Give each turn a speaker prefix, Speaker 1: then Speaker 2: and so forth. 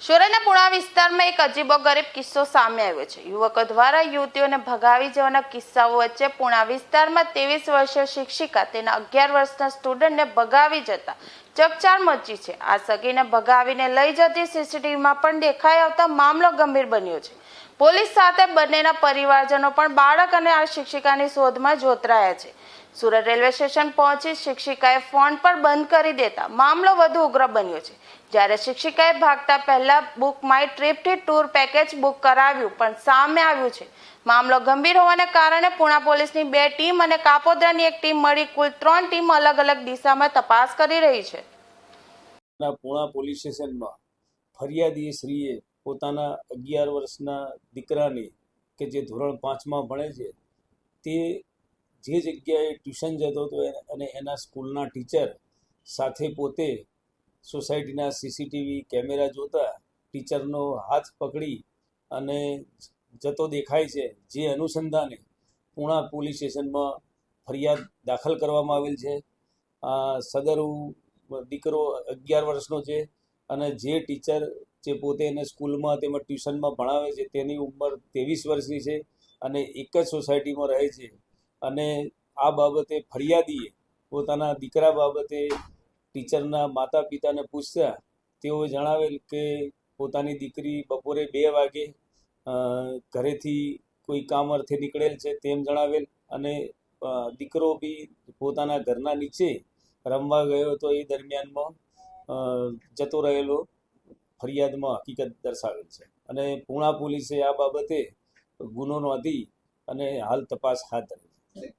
Speaker 1: સુરતના પુણા વિસ્તારમાં એક અજીબો ગરીબ કિસ્સો સામે આવ્યો છે. યુવકો દ્વારા યુવતીઓને ભગાવી જવાના કિસ્સાઓ વચ્ચે પુણા વિસ્તારમાં ત્રેવીસ વર્ષીય શિક્ષિકા તેના અગિયાર વર્ષના સ્ટુડન્ટને ભગાવી જતા ચકચાર મચી છે. આ સગીને ભગાવીને લઈ જતી સીસીટીવીમાં પણ દેખાઈ આવતા મામલો ગંભીર બન્યો છે. પોલીસ સાથે બંનેના પરિવારજનો પણ બાળક અને આ શિક્ષિકાની શોધમાં જોતરાયા છે. સુરત રેલવે સ્ટેશન પહોંચી શિક્ષિકાએ ફોન પર બંધ કરી દેતા મામલો વધુ ઉગ્ર બન્યો છે. જ્યારે શિક્ષિકાએ ભાગતા પહેલા બુક માય ટ્રીપથી ટૂર પેકેજ બુક કરાવ્યું, પણ સામે આવ્યું છે. મામલો ગંભીર હોવાને કારણે પુણા પોલીસની બે ટીમ અને કાપોદ્રાની એક ટીમ મળી કુલ ત્રણ ટીમ અલગ અલગ દિશામાં તપાસ કરી રહી છે.
Speaker 2: પુણા પોલીસ સ્ટેશનમાં ફરિયાદી શ્રીએ પોતાના અગિયાર વર્ષના દીકરાને કે જે ધોરણ પાંચમાં ભણે છે, તે જે જગ્યાએ ટ્યુશન જતો હતો અને એના સ્કૂલના ટીચર સાથે પોતે સોસાયટીના સીસીટીવી કેમેરા જોતા ટીચરનો હાથ પકડી અને જતો દેખાય છે, જે અનુસંધાને પૂણા પોલીસ સ્ટેશનમાં ફરિયાદ દાખલ કરવામાં આવેલ છે. સદર દીકરો અગિયાર વર્ષનો છે અને જે ટીચર જે પોતે એને સ્કૂલમાં તેમજ ટ્યુશનમાં ભણાવે છે, તેની ઉંમર ત્રેવીસ વર્ષની છે અને એક જ સોસાયટીમાં રહે છે. અને આ બાબતે ફરિયાદીએ પોતાના દીકરા બાબતે ટીચરના માતા પિતાને પૂછતા તેઓ જણાવેલ કે પોતાની દીકરી બપોરે બે વાગે ઘરેથી કોઈ કામ અર્થે નીકળેલ છે તેમ જણાવેલ અને દીકરો બી પોતાના ઘરના નીચે રમવા ગયો હતો એ દરમિયાનમાં જતો રહેલો ફરિયાદમાં હકીકત દર્શાવેલ છે. અને પૂણા પોલીસે આ બાબતે ગુનો નોંધી અને હાલ તપાસ હાથ ધરી